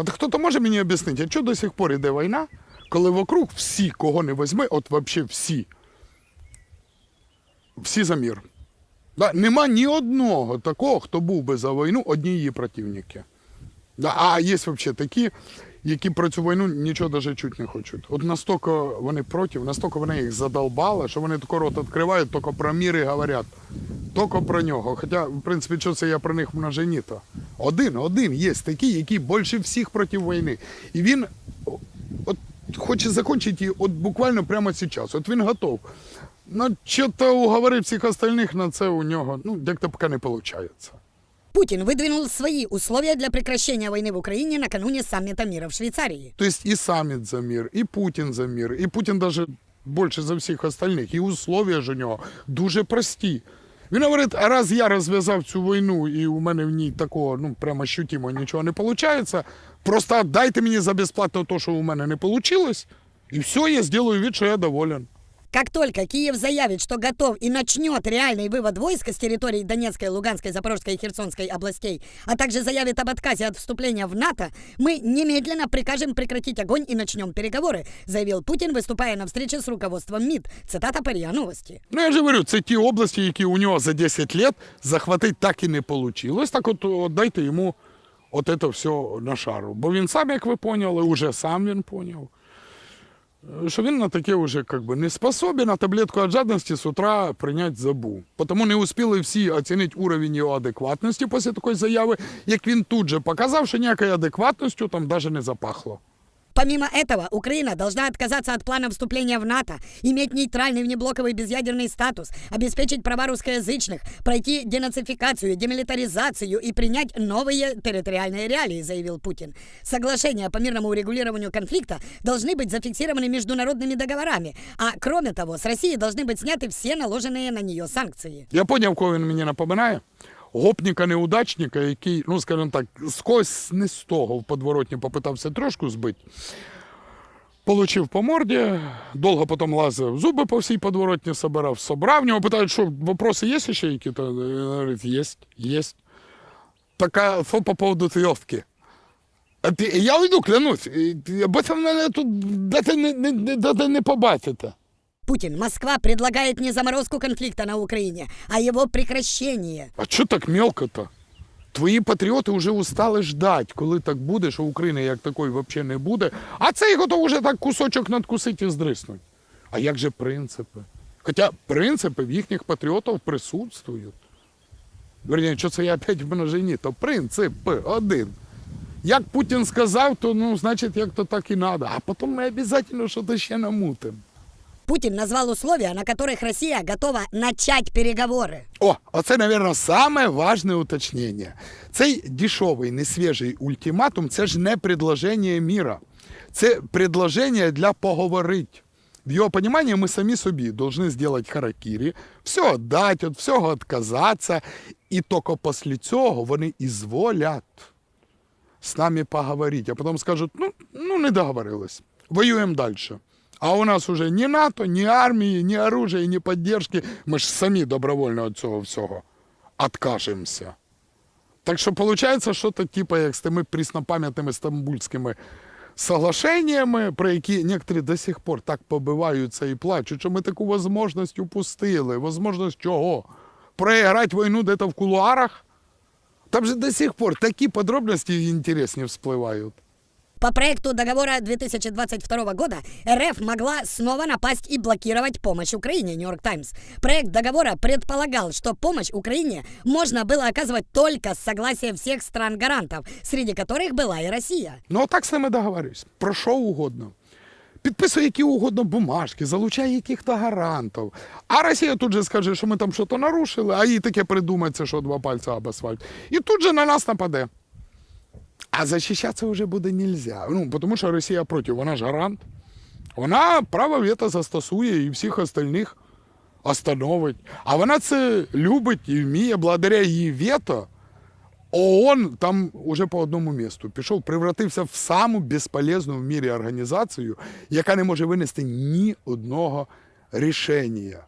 От хто-то може мені об'яснити, а чого до сих пор іде війна, коли вокруг всі, кого не візьми, от взагалі всі, всі за мір. Да, нема ні одного такого, хто був би за війну, одні її противники. Да, а є взагалі такі, які про цю війну нічого навіть чути не хочуть. От настільки вони проти, настільки вони їх задолбали, що вони тако рот відкривають, тільки про мір і говорять. Тільки про нього. Хоча, в принципі, що це я про них множині, то один, один є такий, який більше всіх проти війни. І він от, хоче закінчити її от буквально прямо зараз. От він готов. Ну, що-то уговорити всіх остальних на це у нього, ну, як-то поки не виходить. Путин выдвинул свои условия для прекращения войны в Украине накануне саммита мира в Швейцарии. То есть и саммит за мир, и Путін за мир, і Путін даже більше за всіх остальних. І условия ж у нього дуже прості. Він говорить, а раз я розв'язав цю війну, і у мене в ній такого, ну, прямо щутімо нічого не виходить, просто дайте мені за безплатно те, що у мене не вийшло, і все, я зроблю від, що я доволен. Как только Киев заявит, что готов и начнет реальный вывод войск с территорий Донецкой, Луганской, Запорожской и Херсонской областей, а также заявит об отказе от вступления в НАТО, мы немедленно прикажем прекратить огонь и начнем переговоры, заявил Путин, выступая на встрече с руководством МИД. Цитата по РИА Новости. Ну, я ж говорю, це ті області, які у нього за 10 років захватити так і не вийшло. Так от, от дайте йому от це все на шару. Бо він сам, як ви поняли, уже сам він поняв, Що він на таке вже как бы, не способен, а таблетку від жадності з утра прийняти забув. Тому не успіли всі оцінити уровень його адекватності після такої заяви, як він тут же показав, що ніякою адекватністю там навіть не запахло. Помимо этого, Украина должна отказаться от плана вступления в НАТО, иметь нейтральный внеблоковый безъядерный статус, обеспечить права русскоязычных, пройти денацификацию, демилитаризацию и принять новые территориальные реалии, заявил Путин. Соглашения по мирному урегулированию конфликта должны быть зафиксированы международными договорами, а кроме того, с России должны быть сняты все наложенные на нее санкции. Я поняв, кого він мені напоминає. Гопніка-неудачника, який, ну скажімо так, з не з того в подворотні попитався трошку збити. Получив по морді, довго потім лазив, зуби по всій подворотні собирав, собрав. В нього питають, що вопроси є ще які? то Він говорить, є, є. Така що по поводу трьовки. Я уйду, клянусь, бо це мене тут дати не, не, не побачите. Путин, Москва предлагает не заморозку конфликта на Украине, а его прекращение. А що так мелко-то? Твої патріоти вже устали ждать, коли так буде, що України як такої взагалі не буде. А цей готов уже так кусочок надкусити і здриснуть. А як же принципи? Хоча принципи в їхніх патріотів присутствують. Верні, що це я опять в множині, то принципи один. Як Путін сказав, то ну, значить, як то так і треба. А потім ми обов'язково щось ще намутимо. Путин назвал условия, на которых Россия готова начать переговоры. О, оце, мабуть, саме важне уточнення. Цей дешевий, несвіжий ультиматум це ж не предложення міра. Це предложення для поговорити. В його розумінні ми самі собі повинні зробити харакірі, все віддати, від всього відказатися, і тільки після цього вони ізволять з нами поговорити, а потім скажуть, ну, ну не договорились, воюємо далі. А у нас уже ні НАТО, ні армії, ні оружия, ні підтримки. Ми ж самі добровольно від цього всього откажемося. Так що виходить, що то типу, як з тими пріснопам'ятними стамбульськими соглашеннями, про які некоторі до сих пор так побиваються і плачуть, що ми таку можливість упустили. Возможність чого? Проіграти війну десь в кулуарах? Там же до сих пор такі подробності інтересні вспливають. По проекту договора 2022 года РФ могла снова напасть и блокировать помощь Украине, Нью-Йорк Таймс. Проект договора предполагал, что помощь Украине можно было оказывать только с согласия всех стран-гарантов, среди которых была и Россия. Ну, отак з ними договорюсь. Про що угодно. Підписуй які угодно бумажки, залучай яких-то гарантів. А Росія тут же скаже, що ми там щось нарушили, а їй таке придумається, що два пальця об асфальт. І тут же на нас нападе. А захищатися вже буде нельзя. Ну, тому що Росія проти, вона ж гарант. Вона право вето застосує і всіх остальних остановить. А вона це любить і вміє, благодаря її вето. ООН там уже по одному місту пішов, превратився в саму безполезну в мірі організацію, яка не може винести ні одного рішення.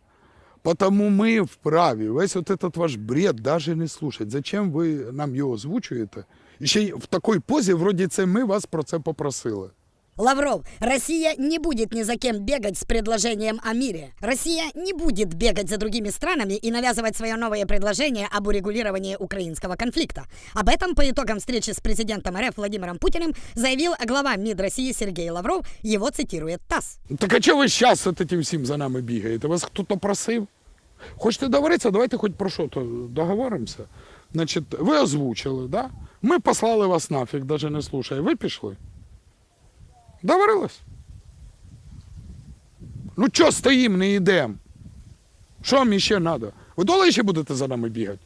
Потому мы вправе. весь вот этот ваш бред даже не слушать. Зачем ви нам його озвучуєте? І ще в такій позі, вроді це ми вас про це попросили. Лавров, Россия не будет ни за кем бегать с предложением о мире. Россия не будет бегать за другими странами и навязывать свое новое предложение об урегулировании украинского конфликта. Об этом по итогам встречи с президентом РФ Владимиром Путиным заявил глава МИД России Сергей Лавров, его цитирует ТАСС. Так а чого ви зараз з цим всім за нами бігаєте? Вас хтось просив? Хочете договоритися? Давайте хоч про що то договоримося. Значить, ви озвучили, да? Ми послали вас нафіг, навіть не слушає. Ви пішли. Договорились? Ну чого стоїм, не йдемо? Що вам ще треба? Ви доли ще будете за нами бігати?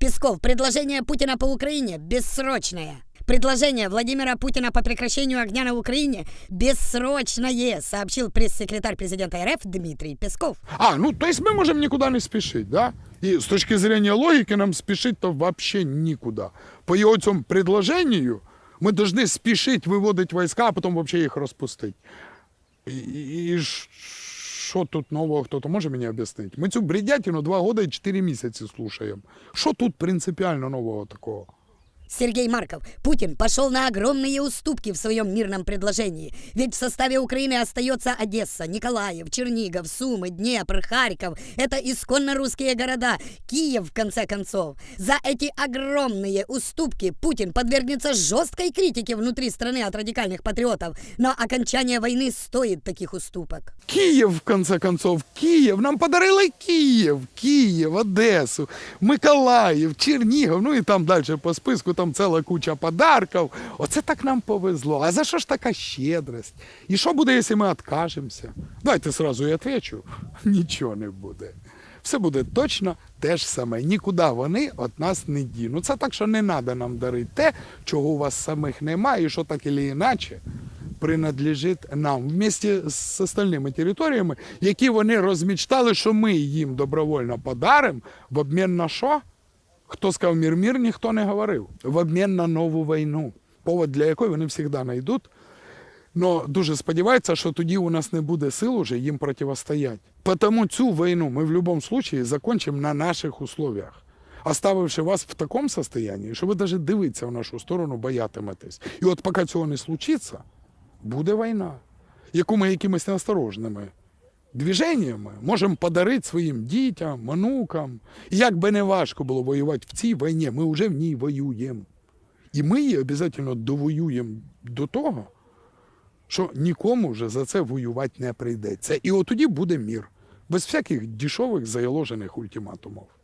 Песков, предложение Путина по Украине бессрочное. Предложение Владимира Путина по прекращению огня на Украине бессрочное, сообщил пресс-секретарь президента РФ Дмитрий Песков. А, ну то есть мы можем никуда не спешить, да? И с точки зрения логики нам спешить-то вообще никуда. По его цьому предложению мы должны спешить выводить войска, а потом вообще их распустить. И, и, и ш- що тут нового, хто-то може мені об'яснити? Ми цю бредятину два года і чотири місяці слушаємо. Що тут принципіально нового такого? Сергей Марков, Путин пошел на огромные уступки в своем мирном предложении. Ведь в составе Украины остается Одесса, Николаев, Чернигов, Сумы, Днепр, Харьков. Это исконно русские города. Киев, в конце концов. За эти огромные уступки Путин подвергнется жесткой критике внутри страны от радикальных патриотов. Но окончание войны стоит таких уступок. Київ, в конце концов, Київ. Нам подарили Київ, Київ, Одесу, Миколаїв, Чернігів, ну і там далі по списку, Там ціла куча подарків. Оце так нам повезло. А за що ж така щедрость? І що буде, якщо ми відкажемося? Давайте сразу і відповідаю. Нічого не буде. Все буде точно те ж саме. Нікуди вони від нас не дінуть. Це так, що не треба нам дарити те, чого у вас самих немає, і що так і іначе принадлежить нам вместе з остальними територіями, які вони розмічтали, що ми їм добровольно подаримо в обмін на що? Хто сказав мір мір, ніхто не говорив. В обмін на нову війну. Повод для якої вони завжди знайдуть. Но дуже сподіваються, що тоді у нас не буде сил уже їм противостояти. Тому цю війну ми в будь-якому випадку закончимо на наших условиях. Оставивши вас в такому состоянии, що ви навіть дивитися в нашу сторону боятиметесь. І от поки цього не случиться, буде війна, яку ми якимись неосторожними движеннями можемо подарити своїм дітям, онукам. І як би не важко було воювати в цій війні, ми вже в ній воюємо. І ми її обов'язково довоюємо до того, що нікому вже за це воювати не прийдеться. І от тоді буде мір. Без всяких дешевих заяложених ультиматумів.